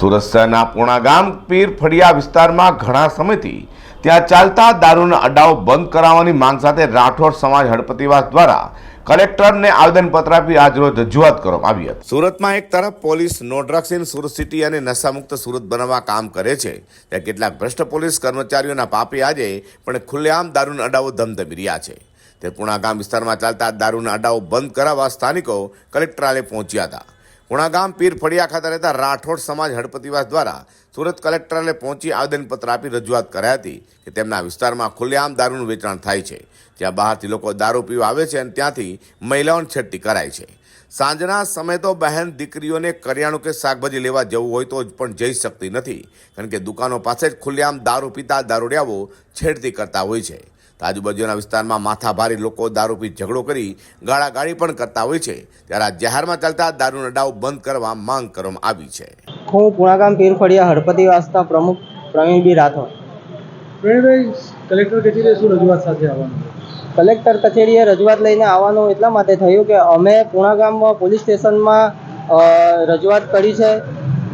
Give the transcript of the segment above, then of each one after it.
સુરત શહેરના પૂણા ગામ પીર ફળિયા વિસ્તારમાં ઘણા સમયથી ત્યાં ચાલતા દારૂના અડાઓ બંધ કરાવવાની માંગ સાથે રાઠોડ સમાજ હળપતિવાસ દ્વારા કલેક્ટરને આવેદનપત્ર આપી આજરોજ રજૂઆત કરવામાં આવી હતી. સુરતમાં એક તરફ police no drugs in Surat city અને નશામુક્ત સુરત બનાવવા કામ કરે છે, ત્યાં કેટલાક ભ્રષ્ટ પોલીસ કર્મચારીઓના પાપે આજે પણ ખુલ્લેઆમ દારૂના અડાઓ ધમધમી રહ્યા છે. તે પૂણા ગામ વિસ્તારમાં ચાલતા દારૂના અડાઓ બંધ કરાવવા સ્થાનિકો કલેક્ટરાલય પહોંચ્યા હતા. પૂણા ગામ પીર ફળિયા ખાતે રહેતા રાઠોડ સમાજ હડપતિવાસ દ્વારા સુરત કલેક્ટરને પહોંચી આવેદનપત્ર આપી રજૂઆત કરાઈ હતી કે તેમના વિસ્તારમાં ખુલ્લેઆમ દારૂનું વેચાણ થાય છે. જ્યાં બહારથી લોકો દારૂ પીવા આવે છે અને ત્યાંથી મહિલાઓની છેડતી કરાય છે. સાંજના સમયે તો બહેન દીકરીઓને કરિયાણું કે શાકભાજી લેવા જવું હોય તો પણ જઈ શકતી નથી. કારણ કે દુકાનો પાસે જ ખુલ્લેઆમ દારૂ પીતા દારૂડિયાઓ છેડતી કરતા હોય છે. તો આજુબાજુના વિસ્તારમાં માથાભારી લોકો દારૂ પી ઝઘડો કરી ગાળાગાળી પણ કરતા હોય છે. ત્યારે આ જાહેરમાં ચાલતા દારૂનો ડાવ બંધ કરવા માંગ કરવામાં આવી છે. હું પુણાગામ પીરફળિયા હળપતિ વાસના પ્રમુખ પ્રવીણબી રાઠોડ. પ્રવીણભાઈ કલેક્ટર કચેરીએ શું રજૂઆત સાથે આવવાનું? કલેક્ટર કચેરીએ રજૂઆત લઈને આવવાનું એટલા માટે થયું કે અમે પુણાગામ પોલીસ સ્ટેશનમાં રજૂઆત કરી છે.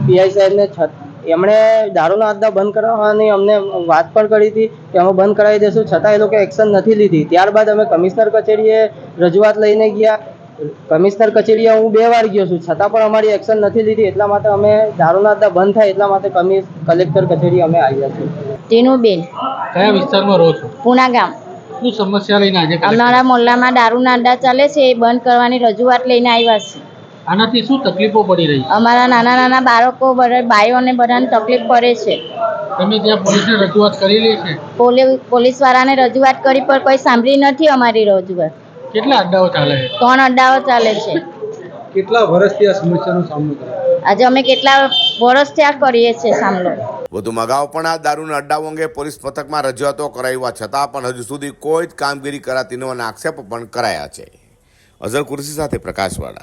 પીઆઈ સાહેબને છત એમણે દારૂના અડ્ડા બંધ કરાવવાની અમને વાત પણ કરી હતી કે અમે બંધ કરાવી દઈશું છતાં એ લોકો એક્શન નથી લીધી. ત્યારબાદ અમે કમિશનર કચેરીએ રજૂઆત લઈને ગયા. કમિશનર કચેરીએ હું બે વાર ગયો છું છતાં પણ અમારી એક્શન નથી લીધી. એટલા માટે અમે દારૂના અડ્ડા બંધ થાય એટલા માટે કમિશ કલેક્ટર કચેરી અમે આવ્યા છીએ. ટીનુબેન કયા વિસ્તારમાં રહો છો? પૂના ગામ. શું સમસ્યા લઈને આજે અમારા મોહલ્લામાં દારૂના અડ્ડા ચાલે છે એ બંધ કરવાની રજૂઆત લઈને આવ્યા છે આનાથી શું તકલીફો પડી રહી અમારા નાના નાના બાળકો બાઈઓને બધાને તકલીફ પડે છે. તમે ત્યાં પોલીસને રજૂઆત કરેલી છે? પોલીસ વાળાને રજૂઆત કરી પણ કોઈ સાંભળી નથી અમારી રજૂઆત. કેટલા અડ્ડાઓ ચાલે છે? ત્રણ અડ્ડાઓ ચાલે છે. કેટલા વર્ષથી આ સમસ્યાનો સામનો કરે? આજે અમે કેટલા વર્ષ ત્યાં કરીએ છીએ સામનો. વધુમાં અગાઉ પણ આ દારૂના અડ્ડાઓ અંગે પોલીસ મથકમાં રજૂઆતો કરાવ્યા છતાં પણ હજુ સુધી કોઈ જ કામગીરી કરાતી ન હોવાના આક્ષેપો પણ કરાયા છે. અઝર કુરશી સાથે પ્રકાશવાળા.